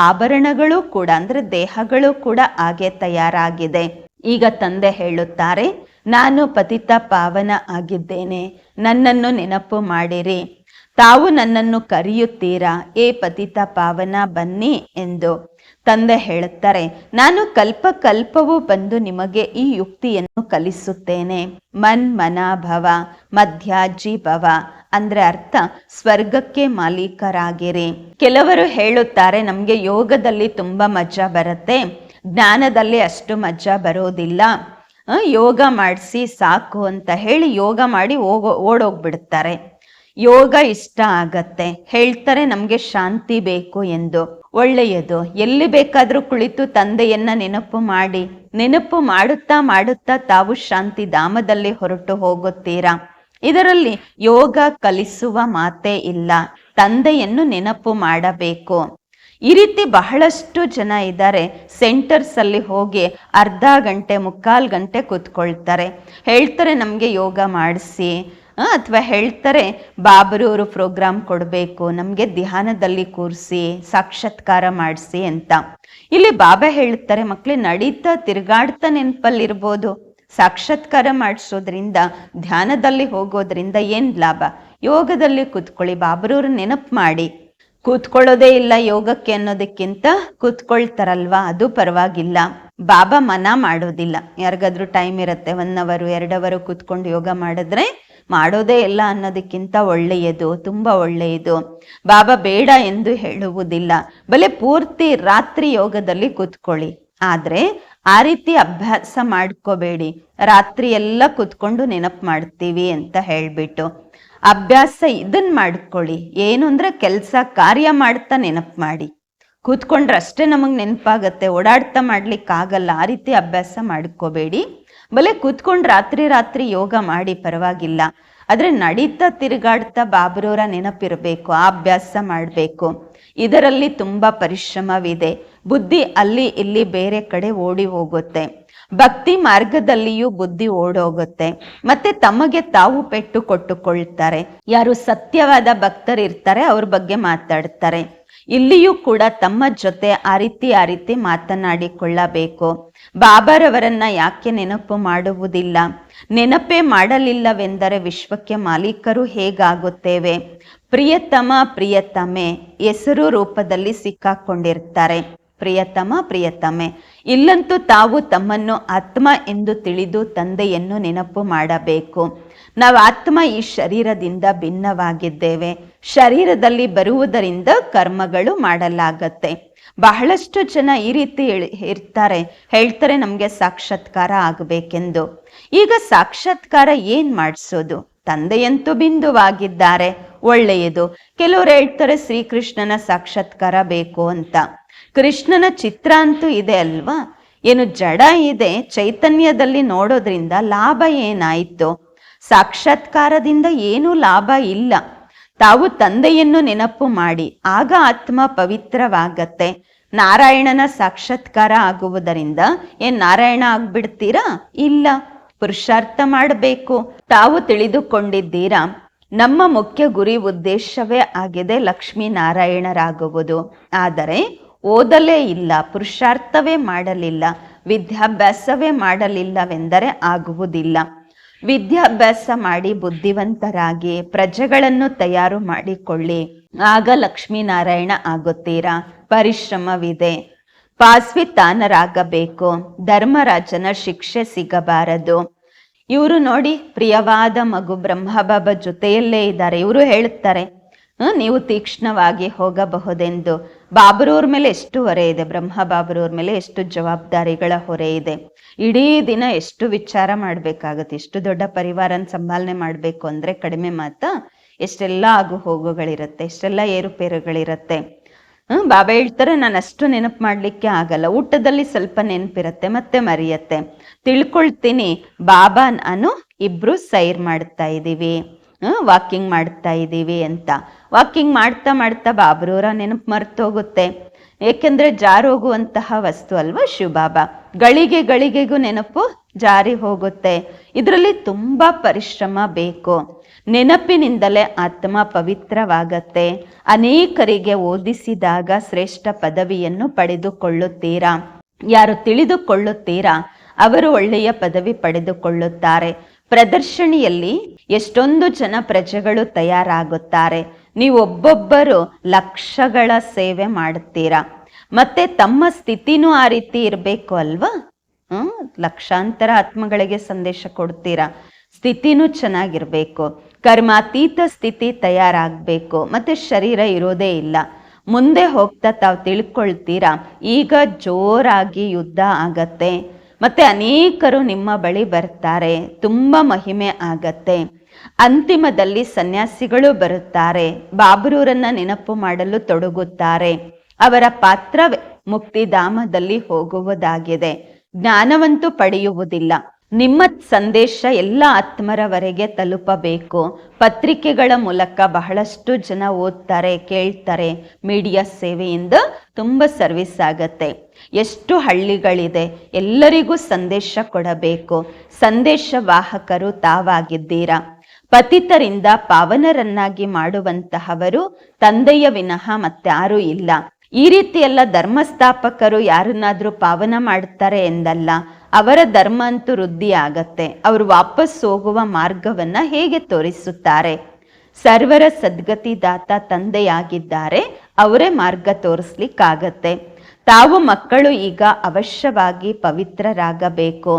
ಆಭರಣಗಳು ಕೂಡ, ಅಂದ್ರೆ ದೇಹಗಳು ಕೂಡ ಹಾಗೆ ತಯಾರಾಗಿದೆ. ಈಗ ತಂದೆ ಹೇಳುತ್ತಾರೆ, ನಾನು ಪತಿತ ಪಾವನ ಆಗಿದ್ದೇನೆ, ನನ್ನನ್ನು ನೆನಪು ಮಾಡಿರಿ. ತಾವು ನನ್ನನ್ನು ಕರೆಯುತ್ತೀರಾ? ಏ ಪತಿತ ಪಾವನ, ಬನ್ನಿ ಎಂದು ತಂದೆ ಹೇಳುತ್ತಾರೆ, ನಾನು ಕಲ್ಪ ಕಲ್ಪವೂ ಬಂದು ನಿಮಗೆ ಈ ಯುಕ್ತಿಯನ್ನು ಕಲಿಸುತ್ತೇನೆ. ಮನ್ ಮನಾಭವ ಭವ ಮಧ್ಯಾಜಿ ಭವ ಅಂದ್ರೆ ಅರ್ಥ, ಸ್ವರ್ಗಕ್ಕೆ ಮಾಲೀಕರಾಗಿರಿ. ಕೆಲವರು ಹೇಳುತ್ತಾರೆ, ನಮ್ಗೆ ಯೋಗದಲ್ಲಿ ತುಂಬಾ ಮಜಾ ಬರುತ್ತೆ. ಜ್ಞಾನದಲ್ಲಿ ಅಷ್ಟು ಮಜಾ ಬರೋದಿಲ್ಲ. ಯೋಗ ಮಾಡಿಸಿ ಸಾಕು ಅಂತ ಹೇಳಿ ಯೋಗ ಮಾಡಿ ಹೋಗೋ, ಓಡೋಗ್ಬಿಡ್ತಾರೆ. ಯೋಗ ಇಷ್ಟ ಆಗತ್ತೆ. ಹೇಳ್ತಾರೆ ನಮಗೆ ಶಾಂತಿ ಬೇಕು ಎಂದು. ಒಳ್ಳೆಯದು. ಎಲ್ಲಿ ಬೇಕಾದರೂ ಕುಳಿತು ತಂದೆಯನ್ನ ನೆನಪು ಮಾಡಿ. ನೆನಪು ಮಾಡುತ್ತಾ ಮಾಡುತ್ತಾ ತಾವು ಶಾಂತಿ ಧಾಮದಲ್ಲಿ ಹೊರಟು ಹೋಗುತ್ತೀರಾ? ಇದರಲ್ಲಿ ಯೋಗ ಕಲಿಸುವ ಮಾತೇ ಇಲ್ಲ. ತಂದೆಯನ್ನು ನೆನಪು ಮಾಡಬೇಕು. ಈ ರೀತಿ ಬಹಳಷ್ಟು ಜನ ಇದ್ದಾರೆ ಸೆಂಟರ್ಸ್ ಅಲ್ಲಿ ಹೋಗಿ ಅರ್ಧ ಗಂಟೆ, ಮುಕ್ಕಾಲು ಗಂಟೆ ಕೂತ್ಕೊಳ್ತಾರೆ. ಹೇಳ್ತಾರೆ ನಮಗೆ ಯೋಗ ಮಾಡಿಸಿ ಅಥವಾ ಹೇಳ್ತಾರೆ ಬಾಬರೂರು ಪ್ರೋಗ್ರಾಮ್ ಕೊಡಬೇಕು, ನಮಗೆ ಧ್ಯಾನದಲ್ಲಿ ಕೂರಿಸಿ, ಸಾಕ್ಷಾತ್ಕಾರ ಮಾಡಿಸಿ ಅಂತ. ಇಲ್ಲಿ ಬಾಬಾ ಹೇಳ್ತಾರೆ, ಮಕ್ಳು ನಡೀತಾ ತಿರುಗಾಡ್ತಾ ನೆನಪಲ್ಲಿರ್ಬೋದು. ಸಾಕ್ಷಾತ್ಕಾರ ಮಾಡಿಸೋದ್ರಿಂದ, ಧ್ಯಾನದಲ್ಲಿ ಹೋಗೋದ್ರಿಂದ ಏನು ಲಾಭ? ಯೋಗದಲ್ಲಿ ಕೂತ್ಕೊಳ್ಳಿ ಬಾಬರವ್ರ ನೆನಪು ಮಾಡಿ. ಕೂತ್ಕೊಳ್ಳೋದೇ ಇಲ್ಲ ಯೋಗಕ್ಕೆ ಅನ್ನೋದಕ್ಕಿಂತ ಕೂತ್ಕೊಳ್ತಾರಲ್ವಾ? ಅದು ಪರವಾಗಿಲ್ಲ. ಬಾಬಾ ಮನ ಮಾಡೋದಿಲ್ಲ. ಯಾರಿಗಾದ್ರೂ ಟೈಮ್ ಇರುತ್ತೆ ಒನ್ ಅವರು ಎರಡು ಅವರು ಕೂತ್ಕೊಂಡು ಯೋಗ ಮಾಡಿದ್ರೆ ಮಾಡೋದೇ ಇಲ್ಲ ಅನ್ನೋದಕ್ಕಿಂತ ಒಳ್ಳೆಯದು, ತುಂಬ ಒಳ್ಳೆಯದು. ಬಾಬಾ ಬೇಡ ಎಂದು ಹೇಳುವುದಿಲ್ಲ. ಬಲೆ ಪೂರ್ತಿ ರಾತ್ರಿ ಯೋಗದಲ್ಲಿ ಕೂತ್ಕೊಳ್ಳಿ. ಆದ್ರೆ ಆ ರೀತಿ ಅಭ್ಯಾಸ ಮಾಡ್ಕೋಬೇಡಿ. ರಾತ್ರಿ ಎಲ್ಲ ಕೂತ್ಕೊಂಡು ನೆನಪು ಮಾಡ್ತೀವಿ ಅಂತ ಹೇಳ್ಬಿಟ್ಟು. ಅಭ್ಯಾಸ ಇದನ್ ಮಾಡ್ಕೊಳ್ಳಿ. ಏನು ಅಂದ್ರೆ ಕೆಲಸ ಕಾರ್ಯ ಮಾಡ್ತಾ ನೆನಪು ಮಾಡಿ. ಕೂತ್ಕೊಂಡ್ರೆ ಅಷ್ಟೇ ನಮಗೆ ನೆನಪಾಗತ್ತೆ. ಓಡಾಡ್ತಾ ಮಾಡ್ಲಿಕ್ಕಾಗಲ್ಲ ಆ ರೀತಿ ಅಭ್ಯಾಸ ಮಾಡ್ಕೋಬೇಡಿ. ಬಲೆ ಕೂತ್ಕೊಂಡು ರಾತ್ರಿ ರಾತ್ರಿ ಯೋಗ ಮಾಡಿ ಪರವಾಗಿಲ್ಲ. ಆದ್ರೆ ನಡೀತಾ ತಿರುಗಾಡ್ತಾ ಬಾಬ್ರವರ ನೆನಪಿರಬೇಕು, ಆ ಅಭ್ಯಾಸ ಮಾಡಬೇಕು. ಇದರಲ್ಲಿ ತುಂಬಾ ಪರಿಶ್ರಮವಿದೆ. ಬುದ್ಧಿ ಅಲ್ಲಿ ಇಲ್ಲಿ ಬೇರೆ ಕಡೆ ಓಡಿ ಹೋಗುತ್ತೆ. ಭಕ್ತಿ ಮಾರ್ಗದಲ್ಲಿಯೂ ಬುದ್ಧಿ ಓಡೋಗುತ್ತೆ. ಮತ್ತೆ ತಮಗೆ ತಾವು ಪೆಟ್ಟು ಕೊಟ್ಟುಕೊಳ್ತಾರೆ. ಯಾರು ಸತ್ಯವಾದ ಭಕ್ತರಿರ್ತಾರೆ, ಅವ್ರ ಬಗ್ಗೆ ಮಾತಾಡ್ತಾರೆ. ಇಲ್ಲಿಯೂ ಕೂಡ ತಮ್ಮ ಜೊತೆ ಆ ರೀತಿ ಆ ರೀತಿ ಮಾತನಾಡಿಕೊಳ್ಳಬೇಕು. ಬಾಬಾರವರನ್ನ ಯಾಕೆ ನೆನಪು ಮಾಡುವುದಿಲ್ಲ? ನೆನಪೇ ಮಾಡಲಿಲ್ಲವೆಂದರೆ ವಿಶ್ವಕ್ಕೆ ಮಾಲೀಕರು ಹೇಗಾಗುತ್ತೇವೆ? ಪ್ರಿಯತಮ ಪ್ರಿಯತಮೆ, ಹೆಸರು ರೂಪದಲ್ಲಿ ಸಿಕ್ಕಾಕೊಂಡಿರ್ತಾರೆ. ಪ್ರಿಯತಮ, ಪ್ರಿಯತಮೆ. ಇಲ್ಲಂತೂ ತಾವು ತಮ್ಮನ್ನು ಆತ್ಮ ಎಂದು ತಿಳಿದು ತಂದೆಯನ್ನು ನೆನಪು ಮಾಡಬೇಕು. ನಾವು ಆತ್ಮ ಈ ಶರೀರದಿಂದ ಭಿನ್ನವಾಗಿದ್ದೇವೆ. ಶರೀರದಲ್ಲಿ ಬರುವುದರಿಂದ ಕರ್ಮಗಳು ಮಾಡಲಾಗತ್ತೆ. ಬಹಳಷ್ಟು ಜನ ಈ ರೀತಿ ಇರ್ತಾರೆ ಹೇಳ್ತಾರೆ, ನಮಗೆ ಸಾಕ್ಷಾತ್ಕಾರ ಆಗಬೇಕೆಂದು. ಈಗ ಸಾಕ್ಷಾತ್ಕಾರ ಏನ್ ಮಾಡಿಸೋದು? ತಂದೆಯಂತೂ ಬಿಂದುವಾಗಿದ್ದಾರೆ. ಒಳ್ಳೆಯದು. ಕೆಲವರು ಹೇಳ್ತಾರೆ, ಶ್ರೀಕೃಷ್ಣನ ಸಾಕ್ಷಾತ್ಕಾರ ಬೇಕು ಅಂತ. ಕೃಷ್ಣನ ಚಿತ್ರ ಅಂತೂ ಇದೆ ಅಲ್ವಾ? ಏನು ಜಡ ಇದೆ ಚೈತನ್ಯದಲ್ಲಿ ನೋಡೋದ್ರಿಂದ ಲಾಭ ಏನಾಯಿತು? ಸಾಕ್ಷಾತ್ಕಾರದಿಂದ ಏನೂ ಲಾಭ ಇಲ್ಲ. ತಾವು ತಂದೆಯನ್ನು ನೆನಪು ಮಾಡಿ, ಆಗ ಆತ್ಮ ಪವಿತ್ರವಾಗತ್ತೆ. ನಾರಾಯಣನ ಸಾಕ್ಷಾತ್ಕಾರ ಆಗುವುದರಿಂದ ಏನ್ ನಾರಾಯಣ ಆಗ್ಬಿಡ್ತೀರಾ? ಇಲ್ಲ. ಪುರುಷಾರ್ಥ ಮಾಡಬೇಕು. ತಾವು ತಿಳಿದುಕೊಂಡಿದ್ದೀರಾ, ನಮ್ಮ ಮುಖ್ಯ ಗುರಿ ಉದ್ದೇಶವೇ ಆಗಿದೆ ಲಕ್ಷ್ಮೀ ನಾರಾಯಣರಾಗುವುದು ಆದರೆ ಓದಲೇ ಇಲ್ಲ ಪುರುಷಾರ್ಥವೇ ಮಾಡಲಿಲ್ಲ ವಿದ್ಯಾಭ್ಯಾಸವೇ ಮಾಡಲಿಲ್ಲವೆಂದರೆ ಆಗುವುದಿಲ್ಲ. ವಿದ್ಯಾಭ್ಯಾಸ ಮಾಡಿ ಬುದ್ಧಿವಂತರಾಗಿ ಪ್ರಜೆಗಳನ್ನು ತಯಾರು ಮಾಡಿಕೊಳ್ಳಿ. ಆಗ ಲಕ್ಷ್ಮೀನಾರಾಯಣ ಆಗುತ್ತೀರಾ? ಪರಿಶ್ರಮವಿದೆ. ಪಾಸ್ವಿತಾನರಾಗಬೇಕು ಧರ್ಮರಾಜನ ಶಿಕ್ಷೆ ಸಿಗಬಾರದು. ಇವರು ನೋಡಿ ಪ್ರಿಯವಾದ ಮಗು ಬ್ರಹ್ಮಬಾಬ ಜೊತೆಯಲ್ಲೇ ಇದ್ದಾರೆ. ಇವರು ಹೇಳುತ್ತಾರೆ "ಹ್ಮ್, ನೀವು ತೀಕ್ಷ್ಣವಾಗಿ ಹೋಗಬಹುದೆಂದು. ಬಾಬರೂರ್ ಮೇಲೆ ಎಷ್ಟು ಹೊರೆ ಇದೆ, ಬ್ರಹ್ಮ ಬಾಬರೂರ್ ಮೇಲೆ ಎಷ್ಟು ಜವಾಬ್ದಾರಿಗಳ ಹೊರೆ ಇದೆ. ಇಡೀ ದಿನ ಎಷ್ಟು ವಿಚಾರ ಮಾಡ್ಬೇಕಾಗತ್ತೆ, ಎಷ್ಟು ದೊಡ್ಡ ಪರಿವಾರನ ಸಂಭಾಲನೆ ಮಾಡ್ಬೇಕು ಅಂದ್ರೆ ಕಡಿಮೆ ಮಾತಾ ಎಷ್ಟೆಲ್ಲ ಆಗು ಹೋಗುಗಳಿರತ್ತೆ, ಎಷ್ಟೆಲ್ಲ ಏರುಪೇರುಗಳಿರತ್ತೆ. ಹ್ಮ್, ಬಾಬಾ ಹೇಳ್ತಾರೆ, ನಾನು ಅಷ್ಟು ನೆನಪು ಮಾಡ್ಲಿಕ್ಕೆ ಆಗಲ್ಲ, ಊಟದಲ್ಲಿ ಸ್ವಲ್ಪ ನೆನಪಿರತ್ತೆ, ಮತ್ತೆ ಮರೆಯತ್ತೆ. ತಿಳ್ಕೊಳ್ತೀನಿ, ಬಾಬಾ ನಾನು ಇಬ್ರು ಸೈರ್ ಮಾಡ್ತಾ ಇದ್ದೀವಿ. ವಾಕಿಂಗ್ ಮಾಡ್ತಾ ಇದ್ದೀವಿ ಅಂತ. ವಾಕಿಂಗ್ ಮಾಡ್ತಾ ಮಾಡ್ತಾ ಬಾಬ್ರೂರ ನೆನಪು ಮರ್ತೋಗುತ್ತೆ. ಏಕೆಂದ್ರೆ ಜಾರೋಗುವಂತಹ ವಸ್ತು ಅಲ್ವಾ ಶಿವಬಾಬಾ ಗಳಿಗೆ ಗಳಿಗೆಗೂ ನೆನಪು ಜಾರಿ ಹೋಗುತ್ತೆ. ಇದರಲ್ಲಿ ತುಂಬಾ ಪರಿಶ್ರಮ ಬೇಕು. ನೆನಪಿನಿಂದಲೇ ಆತ್ಮ ಪವಿತ್ರವಾಗತ್ತೆ. ಅನೇಕರಿಗೆ ಓದಿಸಿದಾಗ ಶ್ರೇಷ್ಠ ಪದವಿಯನ್ನು ಪಡೆದುಕೊಳ್ಳುತ್ತೀರಾ? ಯಾರು ತಿಳಿದುಕೊಳ್ಳುತ್ತೀರಾ? ಅವರು ಒಳ್ಳೆಯ ಪದವಿ ಪಡೆದುಕೊಳ್ಳುತ್ತಾರೆ. ಪ್ರದರ್ಶನಿಯಲ್ಲಿ ಎಷ್ಟೊಂದು ಜನ ಪ್ರಜೆಗಳು ತಯಾರಾಗುತ್ತಾರೆ. ನೀವು ಒಬ್ಬೊಬ್ಬರು ಲಕ್ಷಗಳ ಸೇವೆ ಮಾಡುತ್ತೀರಾ? ಮತ್ತೆ ತಮ್ಮ ಸ್ಥಿತಿನೂ ಆ ರೀತಿ ಇರಬೇಕು ಅಲ್ವಾ? ಹ್ಮ್ ಲಕ್ಷಾಂತರ ಆತ್ಮಗಳಿಗೆ ಸಂದೇಶ ಕೊಡ್ತೀರಾ? ಸ್ಥಿತಿನೂ ಚೆನ್ನಾಗಿರ್ಬೇಕು. ಕರ್ಮಾತೀತ ಸ್ಥಿತಿ ತಯಾರಾಗಬೇಕು. ಮತ್ತೆ ಶರೀರ ಇರೋದೇ ಇಲ್ಲ. ಮುಂದೆ ಹೋಗ್ತಾ ತಾವು ತಿಳ್ಕೊಳ್ತೀರಾ? ಈಗ ಜೋರಾಗಿ ಯುದ್ಧ ಆಗತ್ತೆ. ಮತ್ತೆ ಅನೇಕರು ನಿಮ್ಮ ಬಳಿ ಬರ್ತಾರೆ. ತುಂಬ ಮಹಿಮೆ ಆಗತ್ತೆ. ಅಂತಿಮದಲ್ಲಿ ಸನ್ಯಾಸಿಗಳು ಬರುತ್ತಾರೆ. ಬಾಬ್ರೂರನ್ನ ನೆನಪು ಮಾಡಲು ತೊಡಗುತ್ತಾರೆ. ಅವರ ಪಾತ್ರ ಮುಕ್ತಿಧಾಮದಲ್ಲಿ ಹೋಗುವುದಾಗಿದೆ. ಜ್ಞಾನವಂತೂ ಪಡೆಯುವುದಿಲ್ಲ. ನಿಮ್ಮ ಸಂದೇಶ ಎಲ್ಲ ಆತ್ಮರವರೆಗೆ ತಲುಪಬೇಕು. ಪತ್ರಿಕೆಗಳ ಮೂಲಕ ಬಹಳಷ್ಟು ಜನ ಓದ್ತಾರೆ, ಕೇಳ್ತಾರೆ. ಮೀಡಿಯಾ ಸೇವೆಯಿಂದ ತುಂಬ ಸರ್ವಿಸ್ ಆಗತ್ತೆ. ಎಷ್ಟು ಹಳ್ಳಿಗಳಿದೆ, ಎಲ್ಲರಿಗೂ ಸಂದೇಶ ಕೊಡಬೇಕು. ಸಂದೇಶ ವಾಹಕರು ತಾವಾಗಿದ್ದೀರಾ? ಪತಿತರಿಂದ ಪಾವನರನ್ನಾಗಿ ಮಾಡುವಂತಹವರು ತಂದೆಯ ವಿನಃ ಮತ್ತಾರೂ ಇಲ್ಲ. ಈ ರೀತಿಯೆಲ್ಲ ಧರ್ಮಸ್ಥಾಪಕರು ಯಾರನ್ನಾದ್ರೂ ಪಾವನ ಮಾಡ್ತಾರೆ ಎಂದಲ್ಲ. ಅವರ ಧರ್ಮ ಅಂತೂ ವೃದ್ಧಿ ಆಗತ್ತೆ ಅವರು ವಾಪಸ್ ಹೋಗುವ ಮಾರ್ಗವನ್ನ ಹೇಗೆ ತೋರಿಸುತ್ತಾರೆ? ಸರ್ವರ ಸದ್ಗತಿದಾತ ತಂದೆಯಾಗಿದ್ದಾರೆ, ಅವರೇ ಮಾರ್ಗ ತೋರಿಸ್ಲಿಕ್ಕಾಗತ್ತೆ. ತಾವು ಮಕ್ಕಳು ಈಗ ಅವಶ್ಯವಾಗಿ ಪವಿತ್ರರಾಗಬೇಕು.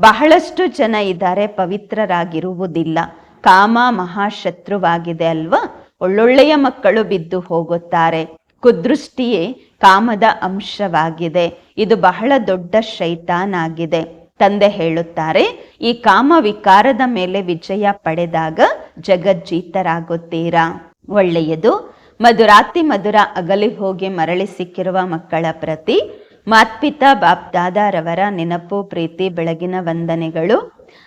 ಬಹಳಷ್ಟು ಜನ ಇದ್ದಾರೆ ಪವಿತ್ರರಾಗಿರುವುದಿಲ್ಲ. ಕಾಮ ಮಹಾಶತ್ರುವಾಗಿದೆ ಅಲ್ವಾ? ಒಳ್ಳೊಳ್ಳೆಯ ಮಕ್ಕಳು ಬಿದ್ದು ಹೋಗುತ್ತಾರೆ. ಕುದೃಷ್ಟಿಯೇ ಕಾಮದ ಅಂಶವಾಗಿದೆ. ಇದು ಬಹಳ ದೊಡ್ಡ ಶೈತಾನಾಗಿದೆ. ತಂದೆ ಹೇಳುತ್ತಾರೆ, ಈ ಕಾಮ ವಿಕಾರದ ಮೇಲೆ ವಿಜಯ ಪಡೆದಾಗ ಜಗಜ್ಜೀತರಾಗುತ್ತೀರಾ? ಒಳ್ಳೆಯದು. ಮಧುರಾತಿ ಮಧುರ ಅಗಲಿ ಹೋಗಿ ಮರಳಿ ಸಿಕ್ಕಿರುವ ಮಕ್ಕಳ ಪ್ರತಿ, ಮಾತ್ಪಿತಾ ಬಾಪ್ದಾದಾರವರ ನೆನಪು, ಪ್ರೀತಿ, ಬೆಳಗಿನ ವಂದನೆಗಳು,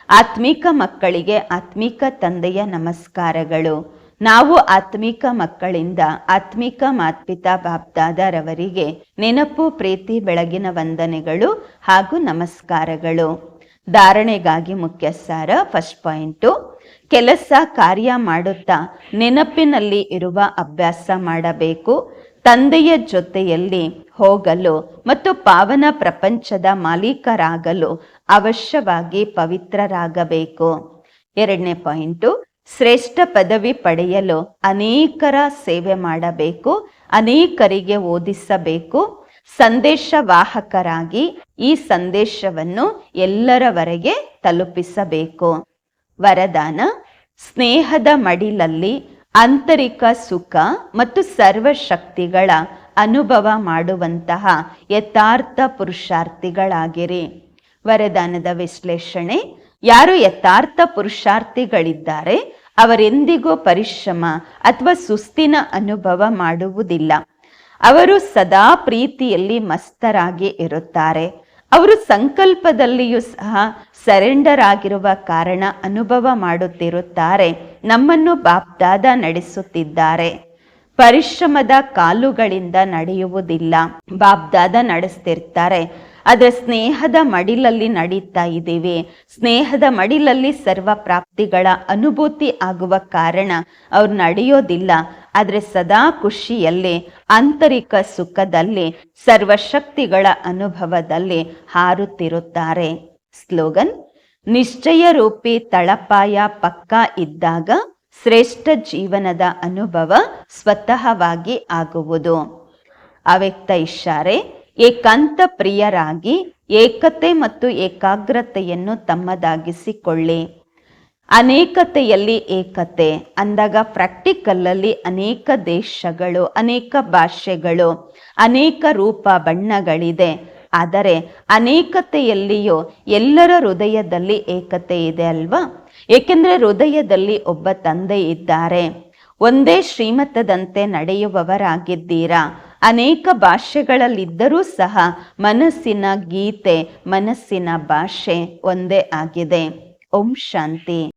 ಆತ್ಮಿಕ ಮಕ್ಕಳಿಗೆ ಆತ್ಮಿಕ ತಂದೆಯ ನಮಸ್ಕಾರಗಳು. ನಾವು ಆತ್ಮಿಕ ಮಕ್ಕಳಿಂದ ಆತ್ಮಿಕ ಮಾತ್ಪಿತಾ ಬಾಬ್ದಾದರವರಿಗೆ ನೆನಪು, ಪ್ರೀತಿ, ಬೆಳಗಿನ ವಂದನೆಗಳು ಹಾಗೂ ನಮಸ್ಕಾರಗಳು. ಧಾರಣೆಗಾಗಿ ಮುಖ್ಯ ಸಾರ ಫಸ್ಟ್ ಪಾಯಿಂಟು ಕೆಲಸ, ಕಾರ್ಯ ಮಾಡುತ್ತಾ ನೆನಪಿನಲ್ಲಿ ಇರುವ ಅಭ್ಯಾಸ ಮಾಡಬೇಕು. ತಂದೆಯ ಜೊತೆಯಲ್ಲಿ ಹೋಗಲು ಮತ್ತು ಪಾವನ ಪ್ರಪಂಚದ ಮಾಲೀಕರಾಗಲು ಅವಶ್ಯವಾಗಿ ಪವಿತ್ರರಾಗಬೇಕು. ಎರಡನೇ ಪಾಯಿಂಟು ಶ್ರೇಷ್ಠ ಪದವಿ ಪಡೆಯಲು ಅನೇಕರ ಸೇವೆ ಮಾಡಬೇಕು, ಅನೇಕರಿಗೆ ಓದಿಸಬೇಕು. ಸಂದೇಶ ವಾಹಕರಾಗಿ ಈ ಸಂದೇಶವನ್ನು ಎಲ್ಲರವರೆಗೆ ತಲುಪಿಸಬೇಕು. ವರದಾನ, ಸ್ನೇಹದ ಮಡಿಲಲ್ಲಿ ಆಂತರಿಕ ಸುಖ ಮತ್ತು ಸರ್ವಶಕ್ತಿಗಳ ಅನುಭವ ಮಾಡುವಂತಹ ಯಥಾರ್ಥ ಪುರುಷಾರ್ಥಿಗಳಾಗಿರಿ. ವರದಾನದ ವಿಶ್ಲೇಷಣೆ ಯಾರು ಯಥಾರ್ಥ ಪುರುಷಾರ್ಥಿಗಳಿದ್ದಾರೆ, ಅವರೆಂದಿಗೂ ಪರಿಶ್ರಮ ಅಥವಾ ಸುಸ್ತಿನ ಅನುಭವ ಮಾಡುವುದಿಲ್ಲ. ಅವರು ಸದಾ ಪ್ರೀತಿಯಲ್ಲಿ ಮಸ್ತರಾಗಿ ಇರುತ್ತಾರೆ. ಅವರು ಸಂಕಲ್ಪದಲ್ಲಿಯೂ ಸಹ ಸರೆಂಡರ್ ಆಗಿರುವ ಕಾರಣ ಅನುಭವ ಮಾಡುತ್ತಿರುತ್ತಾರೆ, ನಮ್ಮನ್ನು ಬಾಪ್ದಾದ ನಡೆಸುತ್ತಿದ್ದಾರೆ. ಪರಿಶ್ರಮದ ಕಾಲುಗಳಿಂದ ನಡೆಯುವುದಿಲ್ಲ. ಬಾಬ್ದಾದ ನಡೆಸ್ತಿರ್ತಾರೆ. ಆದರೆ ಸ್ನೇಹದ ಮಡಿಲಲ್ಲಿ ನಡೀತಾ ಇದ್ದೀವಿ. ಸ್ನೇಹದ ಮಡಿಲಲ್ಲಿ ಸರ್ವ ಪ್ರಾಪ್ತಿಗಳ ಅನುಭೂತಿ ಆಗುವ ಕಾರಣ ಅವ್ರು ನಡೆಯೋದಿಲ್ಲ. ಆದರೆ ಸದಾ ಖುಷಿಯಲ್ಲಿ, ಆಂತರಿಕ ಸುಖದಲ್ಲಿ ಸರ್ವಶಕ್ತಿಗಳ ಅನುಭವದಲ್ಲಿ ಹಾರುತ್ತಿರುತ್ತಾರೆ. ಸ್ಲೋಗನ್, ನಿಶ್ಚಯ ರೂಪಿ ತಳಪಾಯ ಪಕ್ಕ ಇದ್ದಾಗ ಶ್ರೇಷ್ಠ ಜೀವನದ ಅನುಭವ ಸ್ವತಃವಾಗಿ ಆಗುವುದು. ಅವ್ಯಕ್ತ ಇಶಾರೆ ಏಕಾಂತ ಪ್ರಿಯರಾಗಿ ಏಕತೆ ಮತ್ತು ಏಕಾಗ್ರತೆಯನ್ನು ತಮ್ಮದಾಗಿಸಿಕೊಳ್ಳಿ. ಅನೇಕತೆಯಲ್ಲಿ ಏಕತೆ, ಅಂದಾಗ ಪ್ರಾಕ್ಟಿಕಲ್ಲಲ್ಲಿ ಅನೇಕ ದೇಶಗಳು, ಅನೇಕ ಭಾಷೆಗಳು, ಅನೇಕ ರೂಪ ಬಣ್ಣಗಳಿದೆ. ಆದರೆ ಅನೇಕತೆಯಲ್ಲಿಯೂ ಎಲ್ಲರ ಹೃದಯದಲ್ಲಿ ಏಕತೆ ಇದೆ ಅಲ್ವಾ? ಏಕೆಂದರೆ ಹೃದಯದಲ್ಲಿ ಒಬ್ಬ ತಂದೆ ಇದ್ದಾರೆ. ಒಂದೇ ಶ್ರೀಮತದಂತೆ ನಡೆಯುವವರಾಗಿದ್ದೀರಾ? ಅನೇಕ ಭಾಷೆಗಳಲ್ಲಿದ್ದರೂ ಸಹ ಮನಸ್ಸಿನ ಗೀತೆ ಮನಸ್ಸಿನ ಭಾಷೆ ಒಂದೇ ಆಗಿದೆ. ಓಂ ಶಾಂತಿ.